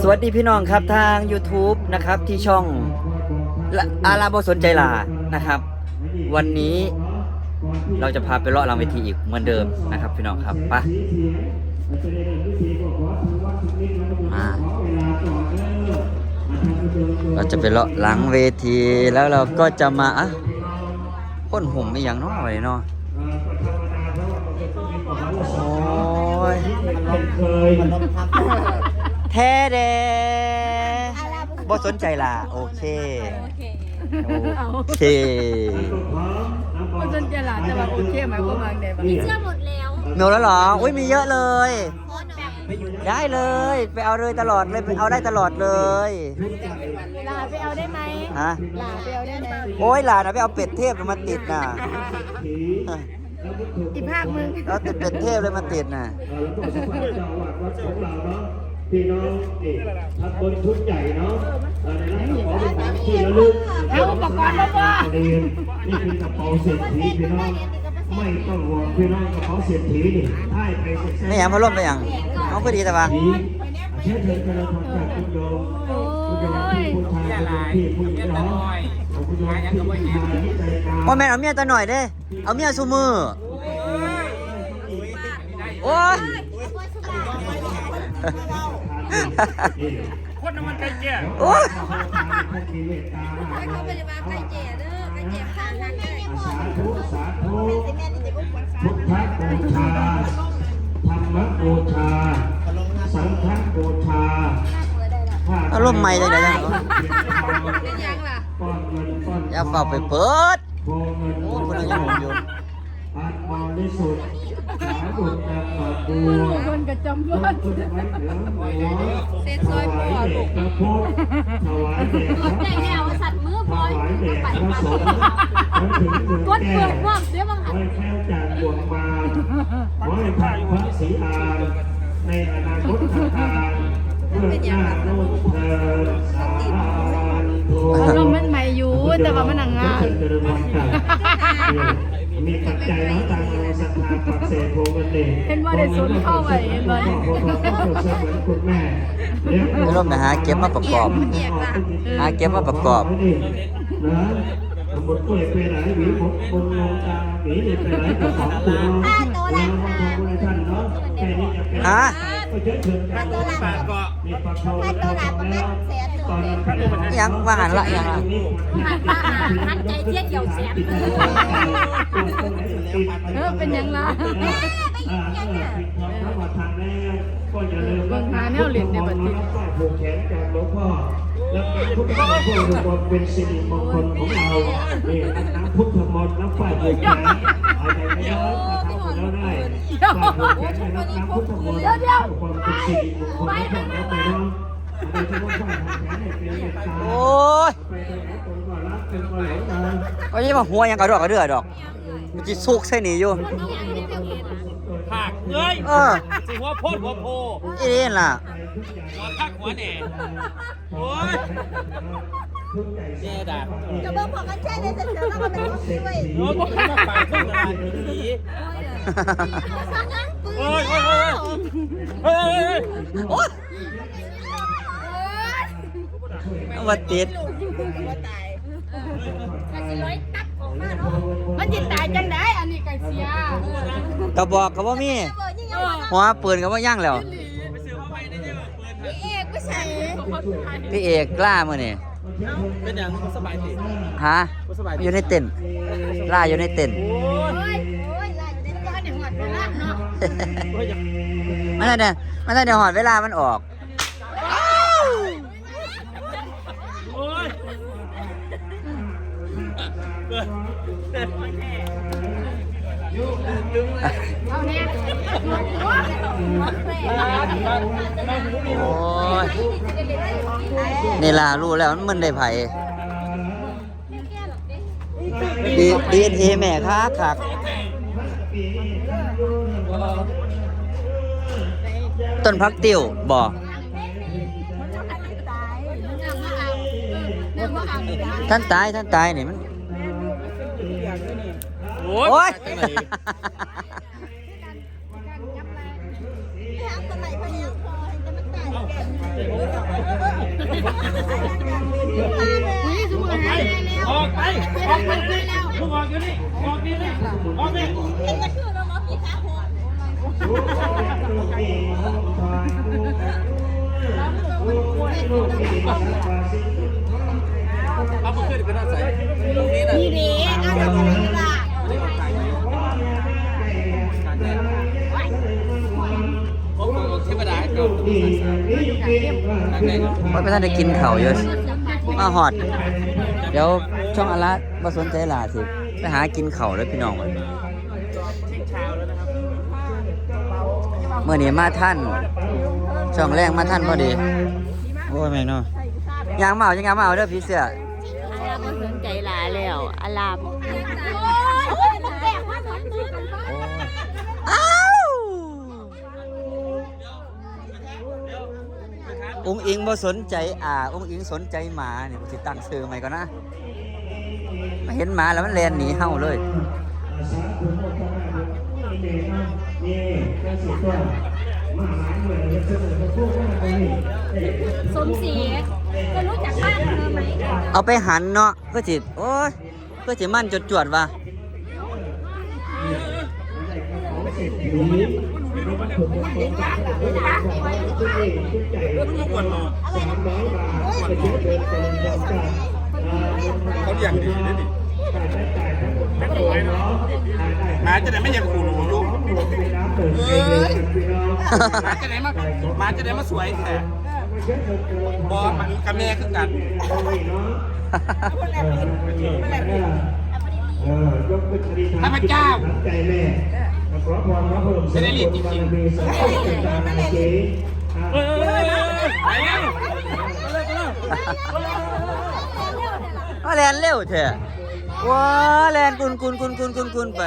สวัสดีพี่น้องครับทาง YouTube นะครับที่ช่องอาราบสนใจลานะครับ วันนี้เราจะพาไปเลาะรางเวทีอีกเหมือนเดิมนะครับ พี่น้องครับไปมาเราจะไปเลาะหลังเวทีแล้วเราก็จะมาอะพ่นห่มอีกอย่างน้อยเนาะ โอ้ยแท้เดบ่สนใจล่ะ โอเค โอเคมันจนจะหลานแต่ว่าโอเคไหมก็มาได้บ้างมีเสื้อหมดแล้วหนูแล้วเหรอ อุ้ยมีเยอะเลยเพราะแบบได้เลย ไปเอาเลยตลอดเลยไปเอาได้ตลอดเลยหลานไปเอาได้ไหมฮะหลานไปเอาได้ไหมโอ้ยหลานนะไปเอาเป็ดเทพมาติดน่ะ อีภาคมึงแล้วติดเป็ดเทพเลยมาติดน่ะพี่น้องนี่ทำบนชุดใหญ่เนาะเออในร้านกระเป๋าเป็นของที่ระลึกเอาอุปกรณ์มาป่ะเรียนนี่คือกระเป๋าเศรษฐีพี่น้องไม่ต้องห่วงพี่น้องกระเป๋าเศรษฐีนี่ให้ไปเซ็กซี่ไม่อยากพัดลมไปอย่างเอาก็ดีแต่ว่านี้เชื่อเถิดกระทำจากคุณโยมคุณโยมที่ผู้ชายคุณโยมที่ผู้หญิงเนาะคุณโย มที่ผู้ชายที่ใจกลางพ่อแม่นเอาเมียตัวหน่อยเด้ เอาเมียซูมือโอ้ยคนน้ำมันใจเจี๊ยโอ้ยเขาไปจะมาใกล้เจ๋เด้อใกล้เจ๋ข้างทางได้สาธุสาธุพุทธบูชาธรรมบูชาสังฆบูชาเอาร่มใหม่เลยเดี๋ยวนะ อนอย่าเฝ้าไปเปิดโพเงินโอ้คนนั้นยังหงอยู่อันบริสุทธิ์สาบุญนำมาบัวคนกระจำต้บ้านนพุทธไว้เหนือหัวถวายเด็กพระพุทธถวายเด็กพระได้ธรรแล้วมสัตว์มือถพลอวายยเด็กพระสงฆ์แล้วถึงเมืองกดแก้เปิดว่างเดี๋ยวบังหันไว้แค่จากบวงบานไว้พระพระศรีอานในอนาคตการเมื่อหน้าโลกเธอสาธุอารมณ์มันใหม่อยู่ แต่ว่ามันหนังงานเจริญวันกันมีปัจจัยแล้วตามเราศรัทธาปักเสกโพกันเองเห็นว่าได้สนเข้าไว้เห็นบ่คุณแม่ไม่ร่มนะฮะเก็บมาประกอบหาเก็บมาประกอบนะบทกล้วยไปไหนหวีผมบนลงกลางหวีนี่ไปไหนกับของคุณน้องแล้วมาทำอะไรท่านเนาะแค่นี้จะเป็นฮะก็เชิญเชิญกันปากเกาะมีปากโชว์แล้วตอนนั้น ยังว่าหันละยังละหันใจเทียดเกี่ยวแสบเออเป็นยังล่ะเบิ่งหาแนวเหรียญในบัดนี้ผูกแขนจากหลวงพ่อแล้วพุทธมนต์พุทธมนต์เป็นสิริมงคลของเรานี่น้ำพุทธมนต์น้ำฝ้ายผูกแขนอะไรไม่ได้นะครับแล้วได้ฝ้ายผูกแขนในน้ำพุทธมนต์ความเป็นสิริมงคลของเราไปเนาะอะไรที่ว่าฝ้ายผูกแขนให้เป็นเมตตาโอ้ยไปตรงไหนตรงก็รักเป็นก็หลงตาก็ยังมาหัวยังกระดอกกระเดือดอกมันจิสุกเส้นนี้อยู่ผักเอ้ยเออสิหัวโพดหัวโพอีนี่ล่ะหัวทักหัวแหน่โอ้ยเจ๊ด่าจะเบิ่งพอกันใช่เลยแต่เสือต้องมาเป็นคนช่วยโอ้ยผมมาปากขึ้นกระดาษดีสังนั้นปืนโอ้ยโอ้ยโอ้ยเฮ้ยโอ้ย เอามาติดกระสิร้อยตับออกมาเนาะมันจิตตายจังได้อันนี้ไก่เสียกระบอกกับว่ามีเบิร์ยิ่งยังหัวปืนกับว่าย่างแล้วพี่เอกไม่ใช่พี่เอกกล้ามือนี่เป็นอย่างสบายดีฮะอยู่ในเต็นท์ล่าอยู่ในเต็นท์โอ้ยโอ้ยลายอยู่ในบ้านอย่างหวัดเวลาเนาะมันได้เนี่ยมันได้เดี๋ยวหอดเวลามันออก เอาเนี่โอ้ยนี่ล่ะรู้แล้วมันมึนได้ไผดีดีเทแม่คักคักต้นพักติวบ่เนี่ยมาอ่านได้ท่านตายท่านตายนี่มัน โอ้โอ้ยจังไหนไม่ทำอะไรอุ้ยสมุนไพรได้แล้วออกไปออกไปนี่มึงออกอยู่นี่ออกนี่นี่ออกนี่เป็นกระชื่อเราเนาะพี่ขาหัวเอามาขึ้นไปนั่งใส่ ตรงนี้นะนี่เด้อ้าวทำอะไรนี่ล่ะผมก็เทวดาให้เขาว่าไม่ทันได้กินเข่าเยอะมาหอด เดี๋ยวช่องอาระมาสนใจหลาสิ ไปหากินเข่าวเลยพี่น้องเมื่อนี้มาท่าน ช่องแรกมาท่านพอดี โอ้ยแม่เนาะยางมาเอายังยางมาเอาเด้อพี่เสื้อ อาลาบ่สนใจหลายแล้วอาลาบโอ้ยมันแตกมาเหมือนมืออ้าวองค์อิงบ่สนใจอ่าองค์อิงสนใจหมาเนี่ยกูสิตั้งชื่อใหม่ก่อนนะมาเห็นหมาแล้วมันแลนหนีเห่าเลยสมศรีก็รู้จักบ้าน เธอไหมเอาไปหันเนาะก็จิโอ้ยก็จิมั่นจดจวดว่ะเขาเรียกดีนี่ดิหมาจะได้ไม่ยังขู่หนูลูกหมาจะได้มาหมาจะได้มาสวยแท้ บอมันกับแม่คือกันข้าพเจ้าจะได้เรียนจริงๆเออไปแล้วว่าแลนเร็วเถอะว้าแลนกุนกุนกุนกุนกุนกุนไป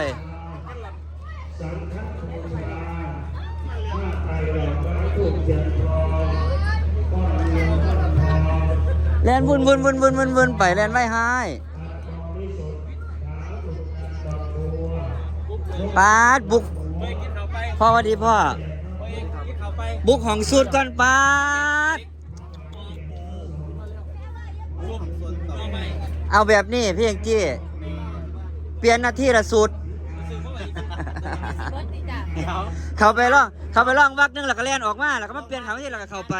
แลนวุ่นวุ่นวุ่นวุ่นวุ่นวุ่นไปแลนไม่ให้ปาดบุกไปกินข้าวไปพ่อวัสดีพ่อ บุกของสูตรก่อนปาดลูกส่วนต่อไปเอาแบบนี้พี่เองจี้เปลี่ยนหน้าที่ละสูตรเดี๋ยวเขาไปล่องเขาไปล่องวักหนึงแล้วก็เล่นออกมาแล้วก็มาเปลี่ยนเขาที่แล้วก็เข้าไป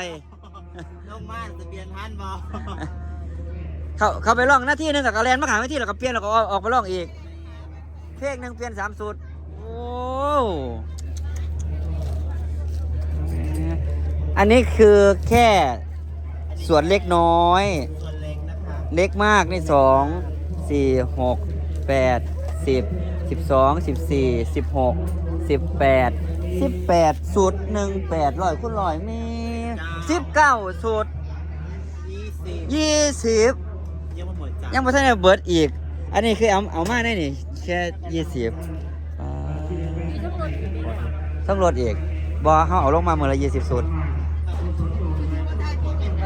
ลงมาจะเปลี่ยนทันบอเขาเขาไปล่องหน้าที่หนึงกับกระแลนมาขายหน้าที่แล้วก็เปลี่ยนแล้วก็ออกออกไปล่องอีก เพลงหนึ่งเปลี่ยนสามสูตรโอ้อันนี้คือแค่ส่วนเล็กน้อย ส่วนเล็กนะคะเล็กมากนี่สองสี่หกแปดสิบสิบสองสิบสี่สิบหกสิบแปดสิบแปดสูตรหนึ่งแปดร้อยคุณร้อยมี สิบเก้าสูตรยี่สิบยี่สิบยังไม่หมดจ้ะยังไม่ทันได้เบิร์ดอีก อันนี้คือเอาเอามาได้นี่แค่ยี่สิบต้องลดอีกบอเขาเอาลงมาเมื่อละยี่สิบสุด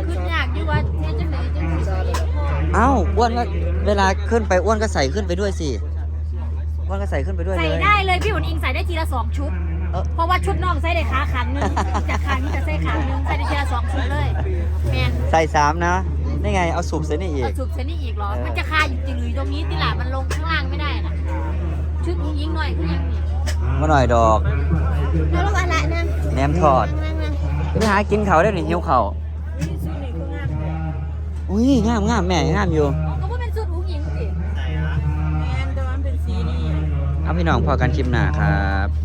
ขึ้นยากอยู่ว่าเฮ็ดจังไดจังสิพ่อเอ้าอ้วนก็เวลาขึ้นไปอ้วนก็ใส่ขึ้นไปด้วยสิอ้วนก็ใส่ขึ้นไปด้วยเลใส่ยได้เลยพี่หุ่นอิงใส่ได้ทีละสองชุด เออ เพราะว่าชุดน้องใส่ได้ขาขันหนึงจากขานี้จะใส่ขาหนึงใส่ได้ทีละสองชุดเลยแมนใส่สามนะ นี่ไงเอาสูบใส่นี่อีเอากชุดเส้นนี้อีกเหรอเออมันจะคาอยู่ติลุยตรงนี้ติหลามันลงข้างล่างไม่ได้น่ะชุดหุ่นอิงหน่อยคือยังนี่มาหน่อยดอกแล้วเราอะไรนะแหนมทอดไปหากินเขาวได้หนิหิวเขาวอุ้ยงามงามแม่งามอยู่ก็ว่าเป็นชุดหุ่นอิงสิไหนอะแมนแต่ว่ามันเป็นสีนี่เอาพี่น้องพอกันคลิปหน้าครับ